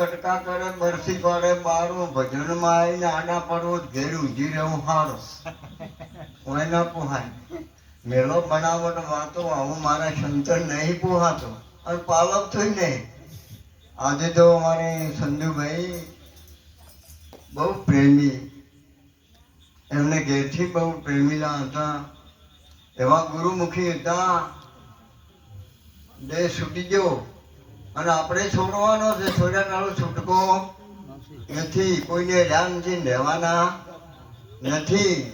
કટકા કરે બરસી પાડે બારું ભજનમાં આવીને આના પડવો ઘેર ઉજી રહેવું સારું કોઈ ના પોહાય. મેળો બનાવટ વાતો, આવું મારા શંકર નહીં પોહાતો. અને પાલક થઈ નહીં. આજે તો અમારે સંધુભાઈ બહુ પ્રેમી. એમને ઘેરથી બહુ પ્રેમીલા હતા. એવા ગુરુમુખી હતા. દેહ છૂટી ગયો. અને આપણે છોડવાનો છે છોડ્યાનો છૂટકો નથી કોઈને ધ્યાનથી લેવાના નથી.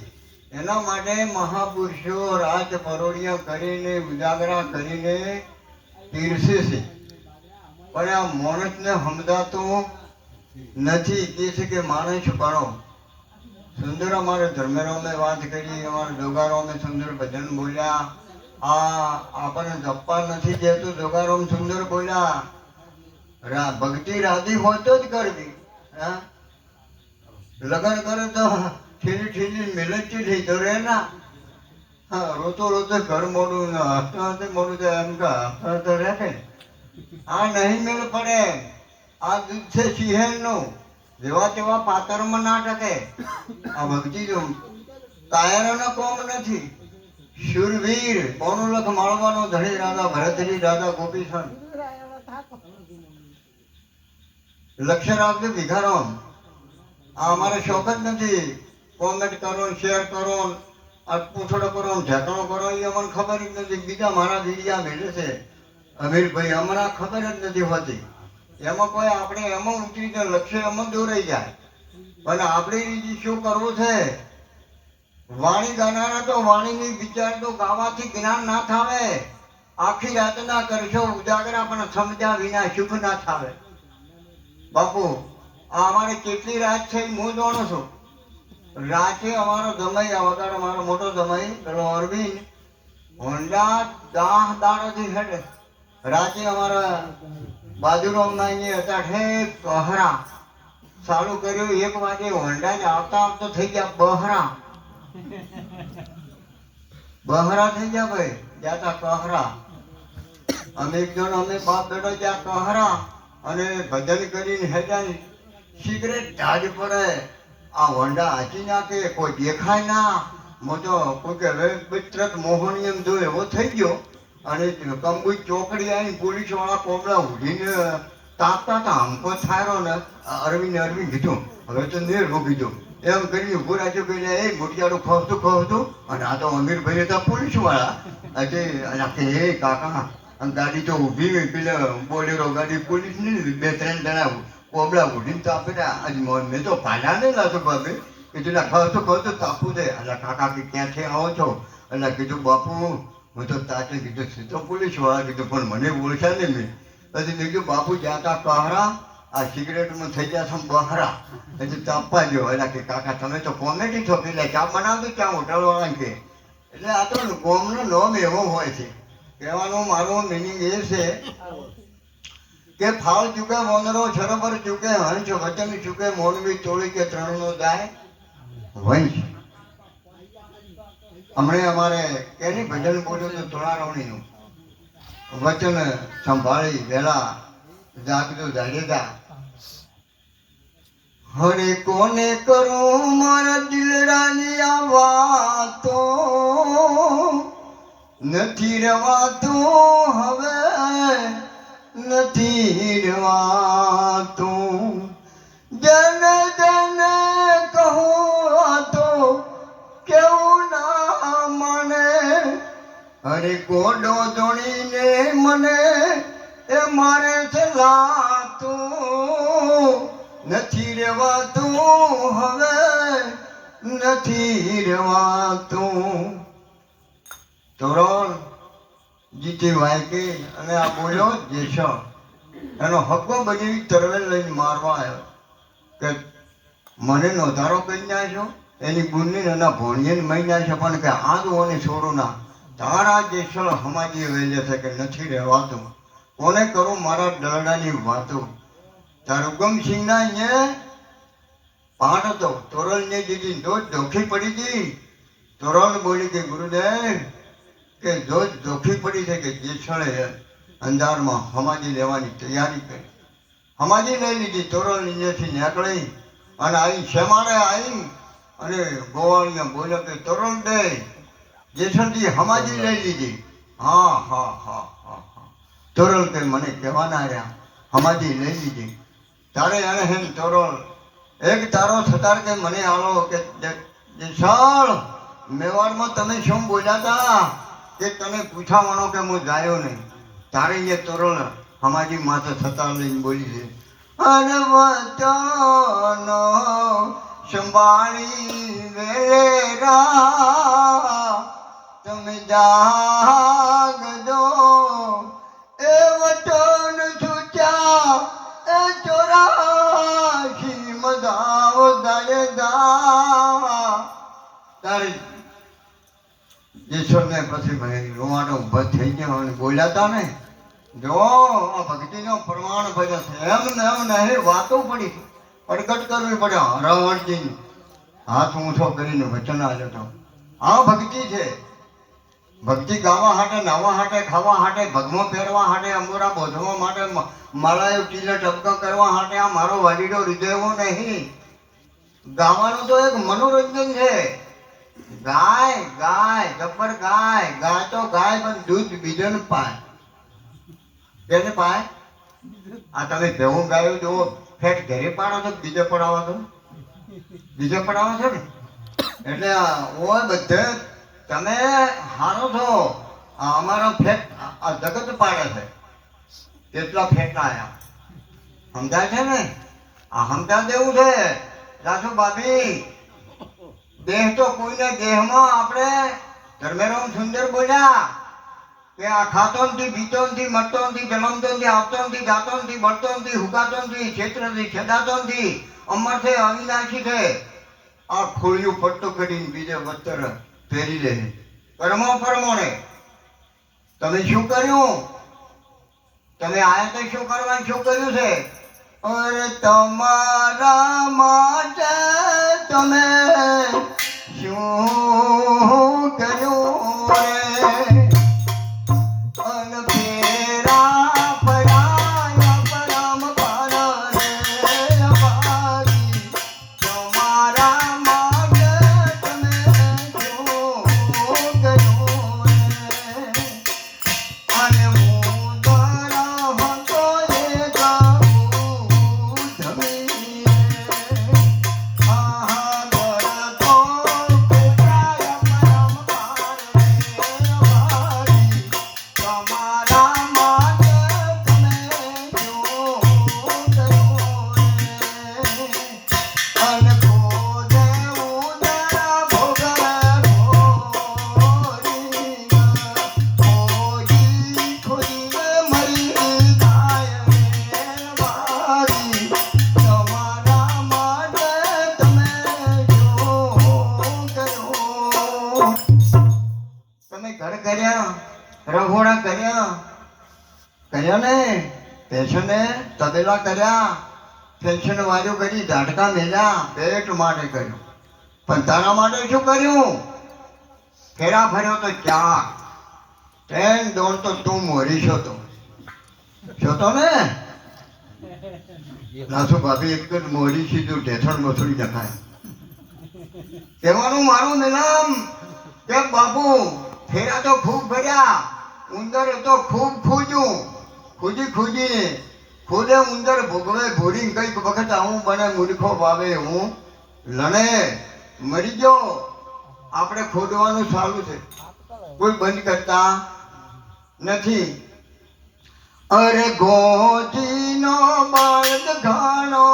એના માટે મહાપુરુષો રાજ પરોડિયા કરીને, ઉજાગરા કરીને પીરસે છે. પણ આ માણસને સમજાતું નથી. કે છે કે માણસ કરો સુંદર અમારે ધર્મેરોમે વાત કરી, અમારે દોગારો જોગારોમે સુંદર ભજન બોલ્યા. આ આપણને જપવા નથી દેતું જોગારામ સુંદર બોલ્યા. રા ભક્તિ રાધી હોય તો જ કરવી હા? લગ્ન કરે તો ઠીલી ઠીલી મિલતી થઈ તો રે ના. રોતો રોતો ઘર મોડું ને હસતો હસતે મોડું તો એમ કે હસતા હસતો રહે આ નહીં મેળ પડે. આ દૂધ છે સિંહેરનું જેવા તેવા પાતરમાં ના ટકે આ ભક્તિ જો કાયરોનો કોમ નથી. શૂરવીર પૌનુલખ માળવાનો ધણી રાધા ભરતરી રાધા ગોપીસન લક્ષ્ય રાખજો ભિખારામ આ અમારે શોખ જ નથી. કોમેન્ટ કરો, શેર કરો, આ પૂછડો કરો ઢેકણો કરો, એ અમને ખબર જ નથી. બીજા મારા વિડીયા મેળે છે. અમીરભાઈ, હમણાં ખબર જ નથી હોતી. એમાં કોઈ આપણે એમાં ઉતરી જાય લક્ષ્ય એમાં દોરાઈ જાય. પણ આપણી રીતે શું કરવું છે? વાણી ગાનારા તો વાણીની વિચાર તો ગાવાથી જ્ઞાન ના થાવે. આખી રાત ના કરશો ઉજાગરા પણ સમજ્યા વિના સુખ ના થાવે. બાપુ અમારે કેટલી રાત છે હું જાણું છું. રાતે અમારો જમાઈ વગાડ અમારો મોટો જમાઈ પેલો અરવિંદ હોન્ડા દાહ દાડોથી હેડે. રાતે અમારા બાજુરોમના અહીંયા હતા ઠેક બહરા. ચાલુ કર્યું, એક વાગે હોન્ડા આવતા આવતા થઈ ગયા બહરા. બહરા થઈ ગયા ભાઈ, જાતા કહરા અમે એક જણ, અમે બાપ બેટો જ્યાં કહરા અને ભજન કરીને હેજા સિગરેટ ઢાજ પડે. આ હોન્ડા હાચી નાખે, કોઈ દેખાય ના. મોટો કોઈ કે હવે બિત્રક મોહની એમ જો એવો થઈ ગયો. અને કંબુઈ ચોકડી આવીને પોલીસવાળા કોબળા ઉઠીને તાપતા હતા. હમકો થાયરો ને અરવિંદ અરવિંદ કીધું, હવે તો નિર્ભો કીધું એમ કરીને ઊભો રાખ્યો કહીને એ મોટિયારું ખવતું ખવતું. અને આ તો અમીરભાઈ હતા પોલીસવાળા આજે અલા હે કાકા અને ગાડી તો ઊભી પેલા બોલેરો ગાડી પોલીસની બે ત્રણ જણા કોબળા ઉઠીને તો આપે આજે મેં તો પાલા નહીં લાતો બાપે કીધું ના ખવતું ખવતું તાપુ દે. અને કાકા કે, ક્યાંથી આવો છો? એટલે કીધું, બાપુ, હું તો તાતે કીધું, સીધો પોલીસવાળા કીધું, પણ મને ઓળખ્યા નહીં મેં. પછી કીધું, બાપુ જાતા કહરા આ સિગરેટમાં થઈ ગયા છો બહરા. એટલે તાપવા જો એના કે, કાકા, તમે તો કોમેડી છો એટલે ચા બનાવી ચા હોટલ વાળા કે એટલે આ તો ગોમનો નોમ એવો હોય છે. કહેવાનું મારું મિનિંગ એ છે કે ફાળ ચૂકે વનરો છરબર ચૂકે હંસ વચન ચૂકે મોનવી ચોળી કે ત્રણનો જાય વંશ હમણે અમારે કેની ભજન બોલ્યું હતું તોળારોણીનું વચન સંભાળી વેલા જાગજો જાડેજા હરે કોને કરું મારા દિલડાની આ વાતો? નથી રવાતો, હવે નથી રવાતો. જન જન કહું તો કેવું ના મને. હરે કોડો જોડીને મને એ મારે છે લાતું નથી રેવાતું, હવે નથી રેવાતું. તોરણ જીતી વાયકે અને આ બોલ્યો જેશો એનો હક્કો બધી તરવેલ લઈને મારવા આવ્યો કે મને નોધારો કરી નાખ્યો એની ગુણની એના ભોણીએ મહી નાખ્યો પણ કે આ તો ઓને છોડું ના તારા જેસળ હમાજી વેલે છે કે નથી રહેવાતું કોને કરું મારા દરડાની વાતો? તરુગમસિંહના અહીંયા પાઠ હતો. તોરલને દીધી જો ધોખી પડી ગઈ. તોરલ બોલી કે ગુરુદેવ, કે જો ધોખી પડી છે કે જેસળે અંધારમાં હમાજી લેવાની તૈયારી કરી. હમાજી લઈ લીધી, તોરણ નીચેથી નીકળી અને આવી શેમાડે આવી અને ગોવાળીને બોલ્યો કે, તોરણ દે. જેઠળજી હમાજી લઈ લીધી. હા હા હા. તોરણ કે મને કહેવાના રહ્યા. હમાજી લઈ લીધી. તારે એને હેમ તોરણ એક તારો થતાર કે મને આલો કે જેઠળ મેવાડમાં તમે શું બોલ્યા હતા કે તમે પૂછાવાનો કે હું જાયો નહીં. તારે એ તોરણ હમાજી માથે થતાર લઈને બોલી છે. અને વચનો સંભાળી વેરા તમે જાગજો. ઈશ્વરને પછી રોવાટો ઊભા થઈ ગયો બોલ્યા તા ને, જો, આ ભક્તિનો પ્રમાણ ભજે છે. એમ ને વાતો પડી. પ્રગટ કરવી પડે. હરાવણજી હાથ ઊંચો કરીને વચન આવ્યો તો. આ ભક્તિ છે. ભક્તિ ગાવા હાટે, નાવા હાટે, ખાવા હાટે, ભગમો પહેરવા હાટે, અંબોરા બોધવા માટે માળાએ ટીલે ટપકા કરવા હાટે, આ મારો વાડીડો હૃદયવો નહીં. ગાવાનું તો એક મનોરંજન છે. ગાય ગાય, જબ્બર ગાય ગાય તો ગાય, પણ દૂધ બીજન પાય. તેને પાય? આ તમે ભેવું ગાયું, જુઓ, ફેટ ઘરે પાડો છો બીજે પડાવો છો? બીજે પડાવો છો ને? એટલે ઓ બધે તમે હારો છો? અમારો ફેટ જગત પાડે છે. કેટલા ફેટ આયા. સમજાય છે ને? આ સમજા દેવું છે. રાસુ બાબી દેહ તો કોઈને દેહમાં આપણે ધર્મેરામ સુંદર બોલ્યા કે આ ખાતો નથી પીતો નથી મરતો નથી જન્મતો નથી આવતો નથી જાતો નથી બળતો નથી હુકાતો નથી ક્ષેત્ર નથી છેદાતો નથી અમર છે અવિનાશી છે. આ ખોલ્યું પટ્ટો કરીને બીજે વસ્ત્ર પહેરી લે કર્મો પ્રમાણે તમે શું કર્યું? તમે આયા તો શું કરવાનું, શું કર્યું છે? અરે તમારા માટે તમે પેશને તબેલા કર્યા, પેન્શન વાજો કરી ઝાટકા મેલ્યા પેટ માટે કર્યું. પણ તારા માટે શું કર્યું? ફેરા ફર્યો તો ચા ટ્રેન દોડ તો મોરી છો તો છો તો ને નાસુ ભાભી, એક જ મોરી સીધું ઢેથણ મથુરી જખાય. કહેવાનું મારું નિનામ, કે બાપુ, ફેરા તો ખૂબ ભર્યા, ઉંદર તો ખૂબ ખૂજ્યું ખૂજી ખૂજી ખુદે ઉંદર ભોગવે ભોરી કંઈક વખત આવું બને, મૂર્ખો ભાવે હું. લણે, મરી ગયો. આપણે ખોદવાનું ચાલુ છે. કોઈ બંધ કરતા નથી. અરે ગોજીનો બાળ ઘણો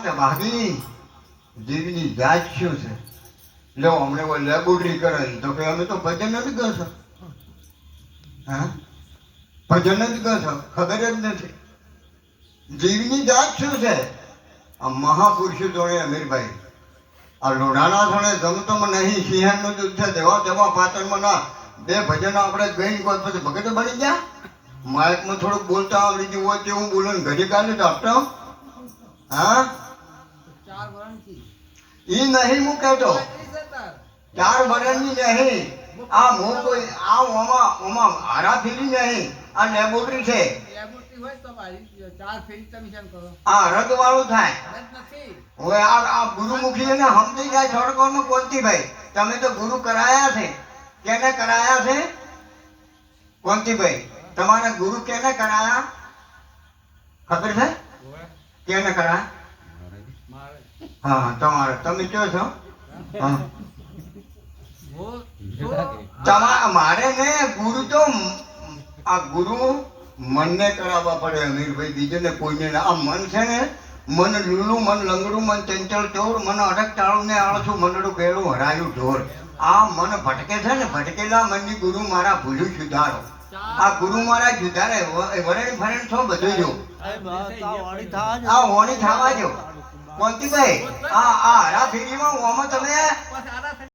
જાત ભાગી જીવની જાત શું છે? લો અમને કોઈ લેબોરેટરી કરે તો કે અમે તો ભજન નથી કરશો ભજન જ કરશો ખબર જ નથી. જીવની જાત શું છે? આ મહાપુરુષો જોડે અમીરભાઈ, આ લોઢાના જોડે જમતમ નહીં સિંહણનું દૂધ છે, દેવા દેવા, પાટણમાં ના. બે ભજન આપણે ગઈ કોઈ પછી ભગત બની ગયા? માઇકમાં થોડુંક બોલતા આવડી ગયું હોય તે હું બોલું ને કાલે ડોક્ટર હા? ઈ નહીં હું કહેતો. ચાર વર્ષની નહીં. આ હું કોઈ આ ઓમાં ઓમાં હારાફેરી નહીં. આ લેબોરેટરી છે. લેબોરેટરી હોય તો મારી ચાર ફેરી તમે શેમ કરો? આ રદ વાળું થાય હવે આ આ ગુરુમુખી ને સમજી જાય છોડકોનું કોંતીભાઈ તમે તો ગુરુ કરાયા છે. કેને કરાયા છે? કોંતીભાઈ તમારા ગુરુ કેને કરાયા? ખબર છે? કેને કરાયા? હા હા, તમારે. તમે કયો છો? હા. મારે ને ગુરુ તો આ ગુરુ મનને કરાવવા પડે અમીરભાઈ બીજું કોઈને આ મન છે ને મન લૂલું મન લંગડું મન ચંચળ ચોર મન અડક ટાળું ને આળસું મનડું પેલું હરાયું ઢોર. આ મન ભટકે છે ને ભટકેલા મનની ગુરુ મારા ભૂલ્યું સુધારો આ ગુરુ મારા સુધારે વ- વરણ ફરણ છો બધું જો. આ હોણી થવા જો કોંતીભાઈ આ આ હરા ફેરીમાં ઓમાં તમે